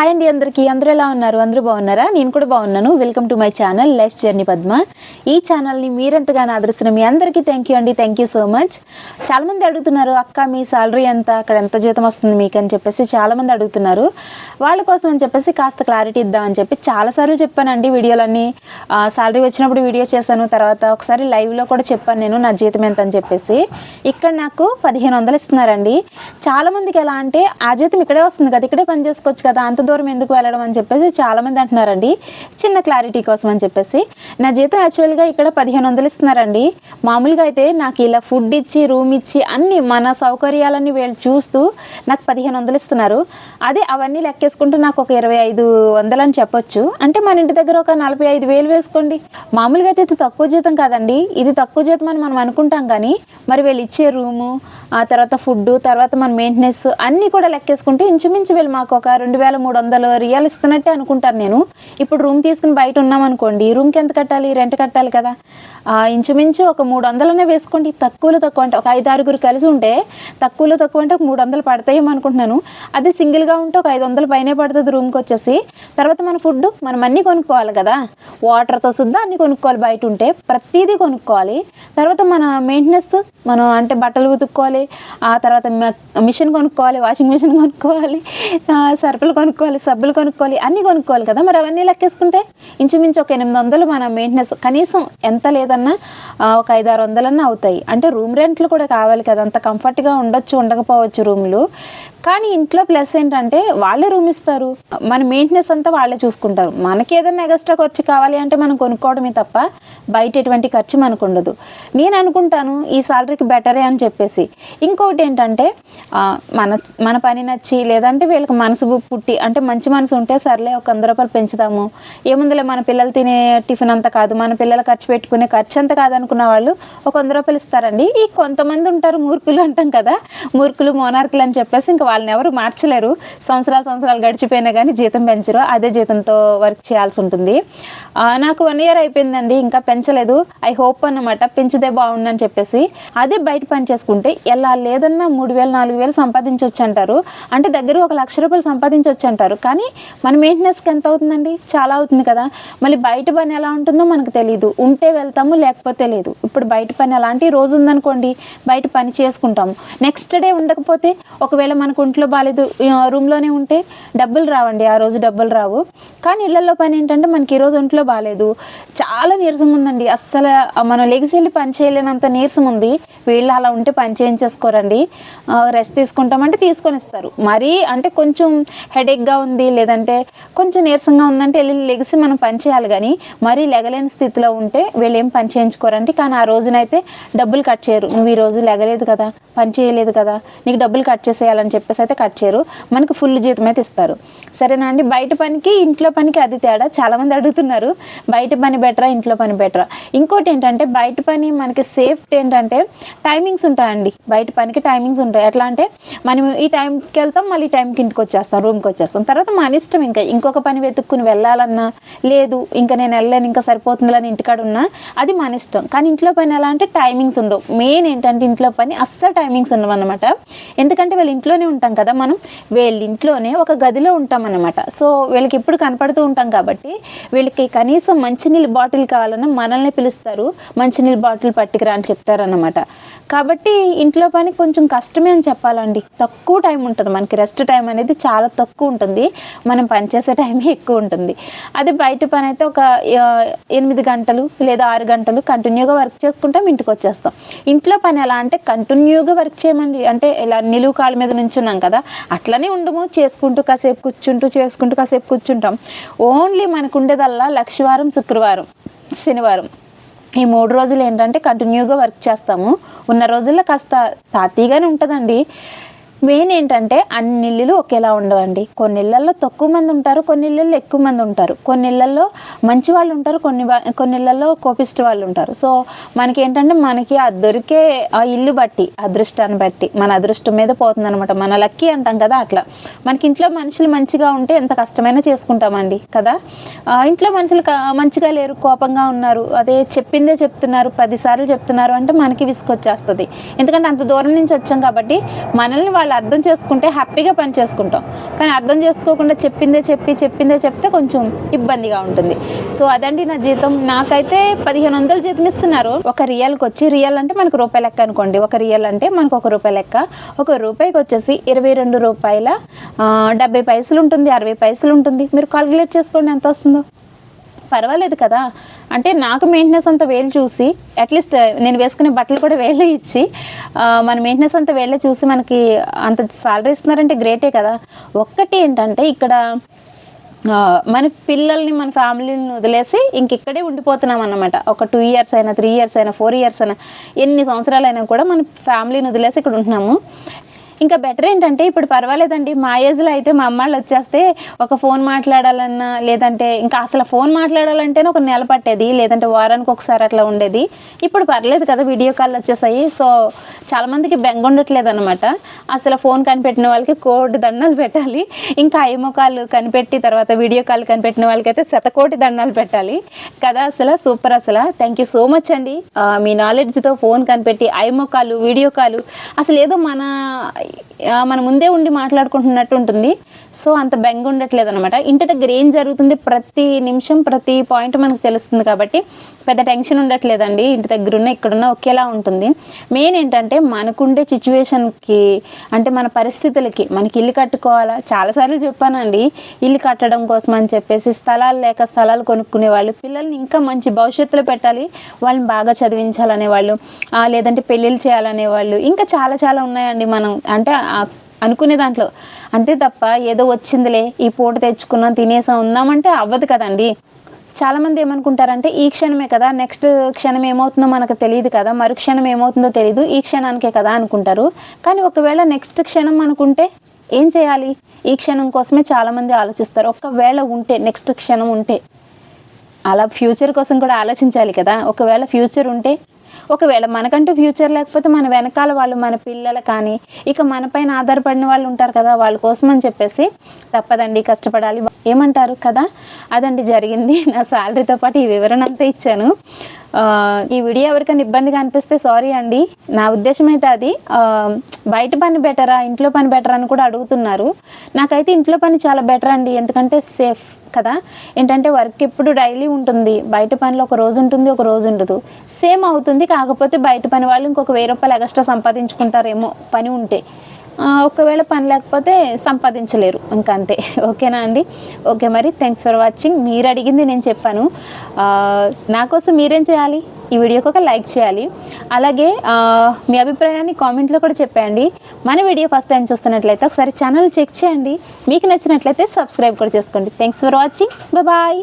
Hi అండి అందరికీ. అందరూ ఎలా ఉన్నారు? అందరూ బాగున్నారా? నేను కూడా బాగున్నాను. Welcome to my channel life journey Padma ఈ ఛానల్ని మీరెంతగానో ఆదరిస్తున్న మీ అందరికీ థ్యాంక్ యూ అండి. థ్యాంక్ యూ సో మచ్ చాలామంది అడుగుతున్నారు అక్క మీ సాలరీ ఎంత? అక్కడ ఎంత జీతం వస్తుంది మీకు? అని చెప్పేసి చాలామంది అడుగుతున్నారు. వాళ్ళ కోసం అని చెప్పేసి కాస్త క్లారిటీ ఇద్దామని చెప్పి చాలాసార్లు చెప్పానండి వీడియోలన్నీ. సాలరీ వచ్చినప్పుడు వీడియో చేశాను. తర్వాత ఒకసారి లైవ్లో కూడా చెప్పాను నేను నా జీతం ఎంత? అని చెప్పేసి. ఇక్కడ నాకు పదిహేను వందలు ఇస్తున్నారండి. చాలామందికి ఎలా అంటే ఆ జీతం ఇక్కడే వస్తుంది కదా ఇక్కడే పని చేసుకోవచ్చు కదా అంత దూరం ఎందుకు వెళ్ళడం అని చెప్పేసి చాలామంది అంటున్నారండి. చిన్న క్లారిటీ కోసం అని చెప్పేసి. నా జీతం యాక్చువల్గా ఇక్కడ పదిహేను వందలు ఇస్తున్నారండి. మామూలుగా అయితే నాకు ఇలా ఫుడ్ ఇచ్చి రూమ్ ఇచ్చి అన్ని మన సౌకర్యాలన్నీ వీళ్ళు చూస్తూ నాకు పదిహేను వందలు ఇస్తున్నారు. అదే అవన్నీ లెక్కేసుకుంటూ నాకు ఒక ఇరవై ఐదు వందలు అని చెప్పొచ్చు. అంటే మన ఇంటి దగ్గర ఒక నలభై ఐదు వేలు వేసుకోండి. మామూలుగా అయితే ఇది తక్కువ జీతం కాదండి. ఇది తక్కువ జీతం అని మనం అనుకుంటాం కానీ మరి వీళ్ళు ఇచ్చే రూము ఆ తర్వాత ఫుడ్ తర్వాత మన మెయింటెనెన్స్ అన్నీ కూడా లెక్కేసుకుంటే ఇంచుమించు వీళ్ళు మాకు ఒక రెండు వేల మూడు వందలు రియల్ ఇస్తున్నట్టే అనుకుంటాను నేను. ఇప్పుడు రూమ్ తీసుకుని బయట ఉన్నాం అనుకోండి రూమ్కి ఎంత కట్టాలి? రెంట్ కట్టాలి కదా. ఇంచుమించు ఒక మూడు వందలనే వేసుకోండి. తక్కువలో తక్కువ అంటే ఒక ఐదు ఆరుగురు కలిసి ఉంటే తక్కువలో తక్కువ అంటే ఒక మూడు వందలు పడతాయేమో అనుకుంటున్నాను. అది సింగిల్గా ఉంటే ఒక ఐదు వందలు పైనే పడుతుంది రూమ్కి వచ్చేసి. తర్వాత మన ఫుడ్ మనం అన్నీ కొనుక్కోవాలి కదా. వాటర్తో సుద్దా అన్నీ కొనుక్కోవాలి బయట ఉంటే ప్రతిదీ కొనుక్కోవాలి. తర్వాత మన మెయింటెనెన్స్ మనం అంటే బట్టలు ఉతుక్కోవాలి. ఆ తర్వాత మ- మిషన్ కొనుక్కోవాలి వాషింగ్ మిషన్ కొనుక్కోవాలి. ఆ, సరుకులు కొనుక్కోవాలి. సబ్బులు కొనుక్కోవాలి అన్నీ కొనుక్కోవాలి కదా. మరి అవన్నీ లెక్కేసుకుంటే ఇంచుమించు ఒక ఎనిమిది వందలు మన మెయింటెనెన్స్ కనీసం ఎంత లేదన్నా ఒక ఐదు ఆరు వందలన్నా అవుతాయి. అంటే రూమ్ రెంట్లు కూడా కావాలి కదా. అంత కంఫర్ట్గా ఉండొచ్చు ఉండకపోవచ్చు రూమ్లు కానీ ఇంట్లో ప్లస్ ఏంటంటే వాళ్ళే రూమ్ ఇస్తారు. మన మెయింటెనెన్స్ అంతా వాళ్ళే చూసుకుంటారు. మనకి ఏదైనా ఎక్స్ట్రా ఖర్చు కావాలి అంటే మనం కొనుక్కోవడమే తప్ప బయట ఎటువంటి ఖర్చు మనకు ఉండదు. నేను అనుకుంటాను ఈ సాలరీకి బెటరే అని చెప్పేసి. ఇంకొకటి ఏంటంటే మన మన పని నచ్చి లేదంటే వీళ్ళకి మనసు పుట్టి అంటే మంచి మనసు ఉంటే సర్లే ఒక వంద రూపాయలు పెంచుదాము. ఏముందిలే మన పిల్లలు తినే టిఫిన్ అంత కాదు. మన పిల్లలు ఖర్చు పెట్టుకునే ఖర్చు అంత కాదనుకున్న వాళ్ళు ఒక వంద రూపాయలు ఇస్తారండి. ఈ కొంతమంది ఉంటారు మూర్ఖులు అంటాం కదా. మూర్ఖులు మోనార్కులు అని చెప్పేసి ఇంకా వాళ్ళని ఎవరు మార్చలేరు. సంవత్సరాలు సంవత్సరాలు గడిచిపోయినా కానీ జీతం పెంచరు. అదే జీతంతో వర్క్ చేయాల్సి ఉంటుంది. నాకు వన్ ఇయర్ అయిపోయిందండి. ఇంకా పెంచలేదు. ఐ హోప్ అన్నమాట. పెంచితే బాగుండని చెప్పేసి. అదే బయట పని చేసుకుంటే ఎలా లేదన్నా మూడు వేలు నాలుగు వేలు సంపాదించవచ్చు అంటారు. అంటే దగ్గర ఒక లక్ష రూపాయలు సంపాదించవచ్చు అంటారు. కానీ మన మెయింటెనెన్స్కి ఎంత అవుతుందండి? చాలా అవుతుంది కదా. మళ్ళీ బయట పని ఎలా ఉంటుందో మనకు తెలియదు ఉంటే వెళ్తాము లేకపోతే లేదు. ఇప్పుడు బయట పని అలాంటి రోజు ఉందనుకోండి. బయట పని చేసుకుంటాము. నెక్స్ట్ డే ఉండకపోతే ఒకవేళ మనకు ఒంట్లో బాగాలేదు రూమ్లోనే ఉంటే డబ్బులు రావండి ఆ రోజు డబ్బులు రావు. కానీ ఇళ్ళలో పని ఏంటంటే మనకి ఈరోజు ఒంట్లో బాగాలేదు చాలా నీరసంగా ఉందండి. అస్సలు మనం లెగిసి వెళ్ళి పని చేయలేనంత నీరసం ఉంది. వీళ్ళు అలా ఉంటే పని చేయించేసుకోరండి. రెస్ట్ తీసుకుంటామంటే తీసుకొని ఇస్తారు మరీ అంటే కొంచెం హెడేక్గా ఉంది లేదంటే కొంచెం నీరసంగా ఉందంటే వెళ్ళి లెగిసి మనం పని చేయాలి కానీ మరీ లెగలేని స్థితిలో ఉంటే వీళ్ళు ఏం పని చేయించుకోరండి. కానీ ఆ రోజునైతే డబ్బులు కట్ చేయరు. నువ్వు ఈ రోజు లెగలేదు కదా పని చేయలేదు కదా నీకు డబ్బులు కట్ చేసేయాలని చెప్పి చెప్పేసి అయితే కట్ చేయరు. మనకు ఫుల్ జీతం అయితే ఇస్తారు. సరేనా అండి? బయట పనికి ఇంట్లో పనికి అది తేడా. చాలామంది అడుగుతున్నారు బయట పని బెటరా ఇంట్లో పని బెటరా? ఇంకోటి ఏంటంటే బయట పని మనకి సేఫ్టీ ఏంటంటే టైమింగ్స్ ఉంటాయండి. బయట పనికి టైమింగ్స్ ఉంటాయి. ఎట్లా అంటే మనం ఈ టైంకి వెళ్తాం మళ్ళీ ఈ టైంకి ఇంటికి వచ్చేస్తాం రూమ్కి వచ్చేస్తాం. తర్వాత మన ఇష్టం ఇంకా. ఇంకొక పని వెతుక్కుని వెళ్ళాలన్నా లేదు ఇంకా నేను వెళ్ళలేను ఇంకా సరిపోతుందిలని ఇంటికాడ ఉన్నా అది మన ఇష్టం. కానీ ఇంట్లో పని ఎలా అంటే టైమింగ్స్ ఉండవు. మెయిన్ ఏంటంటే ఇంట్లో పని అస్సలు టైమింగ్స్ ఉండవు అనమాట ఎందుకంటే వాళ్ళు ఇంట్లోనే ఉంటాం కదా మనం? వీళ్ళ ఇంట్లోనే ఒక గదిలో ఉంటాం అనమాట సో వీళ్ళకి ఎప్పుడు కనపడుతూ ఉంటాం కాబట్టి వీళ్ళకి కనీసం మంచినీళ్ళ బాటిల్ కావాలన్నా మనల్ని పిలుస్తారు. మంచినీళ్ళ బాటిల్ పట్టుకురా అని చెప్తారన్నమాట. కాబట్టి ఇంట్లో పని కొంచెం కష్టమే అని చెప్పాలండి. తక్కువ టైం ఉంటుంది మనకి. రెస్ట్ టైం అనేది చాలా తక్కువ ఉంటుంది. మనం పనిచేసే టైమే ఎక్కువ ఉంటుంది. అదే బయట పని అయితే ఒక ఎనిమిది గంటలు లేదా ఆరు గంటలు కంటిన్యూగా వర్క్ చేసుకుంటాం ఇంటికి వచ్చేస్తాం. ఇంట్లో పని ఎలా అంటే కంటిన్యూగా వర్క్ చేయమండి. అంటే ఇలా నిలువు కాళ్ళ మీద నుంచున్నాం కదా అట్లనే ఉండము. చేసుకుంటూ కాసేపు కూర్చుంటూ చేసుకుంటూ కాసేపు కూర్చుంటాం. ఓన్లీ మనకు ఉండేదల్లా లక్షవారం శుక్రవారం శనివారం. ఈ మూడు రోజులు ఏంటంటే కంటిన్యూగా వర్క్ చేస్తాము. ఉన్న రోజుల్లో కాస్త తాతీగానే ఉంటుందండి. మెయిన్ ఏంటంటే అన్ని ఇల్లులు ఒకేలా ఉండవండి. కొన్ని ఇళ్ళల్లో తక్కువ మంది ఉంటారు కొన్ని ఇళ్ళల్లో ఎక్కువ మంది ఉంటారు. కొన్ని ఇళ్ళల్లో మంచి వాళ్ళు ఉంటారు కొన్ని కొన్ని ఇళ్ళల్లో కోపిస్ట్ వాళ్ళు ఉంటారు. సో మనకి ఏంటంటే మనకి ఆ దొరికే ఆ ఇల్లు బట్టి అదృష్టాన్ని బట్టి మన అదృష్టం మీద పోతుందనమాట మన లక్కీ అంటాం కదా అట్లా. మనకి ఇంట్లో మనుషులు మంచిగా ఉంటే ఎంత కష్టమైనా చేసుకుంటామండి కదా? ఇంట్లో మనుషులు మంచిగా లేరు కోపంగా ఉన్నారు అదే చెప్పిందే చెప్తున్నారు పదిసార్లు చెప్తున్నారు అంటే మనకి విసుకొచ్చేస్తుంది ఎందుకంటే అంత దూరం నుంచి వచ్చాం కాబట్టి మనల్ని వాళ్ళు వాళ్ళు అర్థం చేసుకుంటే హ్యాపీగా పని చేసుకుంటాం. కానీ అర్థం చేసుకోకుండా చెప్పిందే చెప్పి చెప్పిందే చెప్తే కొంచెం ఇబ్బందిగా ఉంటుంది. సో అదండి నా జీతం. నాకైతే పదిహేను వందలు జీతం ఇస్తున్నారు. ఒక రియల్కి వచ్చి రియల్ అంటే మనకు రూపాయి లెక్క అనుకోండి. ఒక రియల్ అంటే మనకు ఒక రూపాయి లెక్క. ఒక రూపాయికి వచ్చేసి ఇరవై రెండు రూపాయల డెబ్బై పైసలు ఉంటుంది అరవై పైసలు ఉంటుంది. మీరు కాల్కులేట్ చేసుకోండి ఎంత వస్తుందో. పర్వాలేదు కదా. అంటే నాకు మెయింటెనెన్స్ అంత వేలు చూసి అట్లీస్ట్ uh, నేను వేసుకునే బట్టలు కూడా వేళ్ళే ఇచ్చి మన మెయింటెనెన్స్ అంత వేళ్ళే చూసి మనకి అంత సాలరీ ఇస్తున్నారంటే గ్రేటే కదా. ఒక్కటి ఏంటంటే ఇక్కడ మన పిల్లల్ని మన ఫ్యామిలీని వదిలేసి ఇంక ఇక్కడే ఉండిపోతున్నాం అన్నమాట. ఒక టూ ఇయర్స్ అయినా త్రీ ఇయర్స్ అయినా ఫోర్ ఇయర్స్ అయినా ఎన్ని సంవత్సరాలు అయినా కూడా మన ఫ్యామిలీని వదిలేసి ఇక్కడ ఉంటున్నాము. ఇంకా బెటర్ ఏంటంటే ఇప్పుడు పర్వాలేదండి. మా ఏజ్లో అయితే మా అమ్మాళ్ళు వచ్చేస్తే ఒక ఫోన్ మాట్లాడాలన్నా లేదంటే ఇంకా అసలు ఫోన్ మాట్లాడాలంటేనే ఒక నెల పట్టేది లేదంటే వారానికి ఒకసారి అట్లా ఉండేది. ఇప్పుడు పర్లేదు కదా వీడియో కాల్ వచ్చేసాయి. సో చాలామందికి బెంగ ఉండట్లేదు అనమాట అసలు ఫోన్ కనిపెట్టిన వాళ్ళకి కోటి దండాలు పెట్టాలి. ఇంకా ఐమో కాల్ కనిపెట్టి తర్వాత వీడియో కాల్ కనిపెట్టిన వాళ్ళకైతే శతకోటి దండాలు పెట్టాలి. కదా అసలు? సూపర్ అసలు. థ్యాంక్ యూ సో మచ్ అండి. మీ నాలెడ్జ్తో ఫోన్ కనిపెట్టి ఐమో వీడియో కాలు అసలు ఏదో మన మన ముందే ఉండి మాట్లాడుకుంటున్నట్టు ఉంటుంది. సో అంత బెంగ ఉండట్లేదు అనమాట ఇంటి దగ్గర ఏం జరుగుతుంది? ప్రతి నిమిషం ప్రతి పాయింట్ మనకు తెలుస్తుంది కాబట్టి పెద్ద టెన్షన్ ఉండట్లేదండి. ఇంటి దగ్గర ఉన్న ఇక్కడున్న ఒకేలా ఉంటుంది. మెయిన్ ఏంటంటే మనకుండే సిచ్యువేషన్కి అంటే మన పరిస్థితులకి మనకి ఇల్లు కట్టుకోవాలా? చాలాసార్లు చెప్పానండి. ఇల్లు కట్టడం కోసం అని చెప్పేసి స్థలాలు లేక స్థలాలు కొనుక్కునే వాళ్ళు పిల్లల్ని ఇంకా మంచి భవిష్యత్తులో పెట్టాలి. వాళ్ళని బాగా చదివించాలనే వాళ్ళు లేదంటే పెళ్ళిళ్ళు చేయాలనే వాళ్ళు ఇంకా చాలా చాలా ఉన్నాయండి మనం. అంటే అనుకునే దాంట్లో. అంతే తప్ప ఏదో వచ్చిందిలే ఈ పూట తెచ్చుకున్నాం తినేసాం ఉన్నామంటే అవ్వదు కదండి. చాలామంది ఏమనుకుంటారంటే ఈ క్షణమే కదా నెక్స్ట్ క్షణం ఏమవుతుందో మనకు తెలియదు కదా మరు క్షణం ఏమవుతుందో తెలియదు ఈ క్షణానికే కదా అనుకుంటారు. కానీ ఒకవేళ నెక్స్ట్ క్షణం అనుకుంటే ఏం చేయాలి? ఈ క్షణం కోసమే చాలామంది ఆలోచిస్తారు. ఒకవేళ ఉంటే నెక్స్ట్ క్షణం ఉంటే. అలా ఫ్యూచర్ కోసం కూడా ఆలోచించాలి కదా. ఒకవేళ ఫ్యూచర్ ఉంటే ఒకవేళ మనకంటూ ఫ్యూచర్ లేకపోతే మన వెనకాల వాళ్ళు మన పిల్లలు కానీ ఇక మన పైన ఆధారపడిన వాళ్ళు ఉంటారు కదా వాళ్ళ కోసం అని చెప్పేసి తప్పదండి కష్టపడాలి. ఏమంటారు కదా? అదండి జరిగింది. నా శాలరీతో పాటు ఈ వివరణ అంతా ఇచ్చాను. ఈ వీడియో ఎవరికైనా ఇబ్బందిగా అనిపిస్తే సారీ అండి. నా ఉద్దేశం అయితే అది బయట పని బెటరా ఇంట్లో పని బెటరా అని కూడా అడుగుతున్నారు. నాకైతే ఇంట్లో పని చాలా బెటర్ అండి. ఎందుకంటే సేఫ్ కదా? ఏంటంటే వర్క్ ఎప్పుడు డైలీ ఉంటుంది. బయట పనిలో ఒక రోజు ఉంటుంది ఒక రోజు ఉండదు. సేమ్ అవుతుంది కాకపోతే బయట పని వాళ్ళు ఇంకొక వెయ్యి రూపాయలు ఎక్స్ట్రా సంపాదించుకుంటారేమో పని ఉంటే. ఒకవేళ పని లేకపోతే సంపాదించలేరు. ఇంకా అంతే. ఓకేనా అండి? ఓకే మరి. థ్యాంక్స్ ఫర్ వాచింగ్ మీరు అడిగింది నేను చెప్పాను. నాకోసం నా కోసం మీరేం చేయాలి? ఈ వీడియోకి ఒక లైక్ చేయాలి. అలాగే మీ అభిప్రాయాన్ని కామెంట్లో కూడా చెప్పండి మన వీడియో ఫస్ట్ టైం చూస్తున్నట్లయితే ఒకసారి ఛానల్ చెక్ చేయండి. మీకు నచ్చినట్లయితే సబ్స్క్రైబ్ కూడా చేసుకోండి. Thanks for watching bye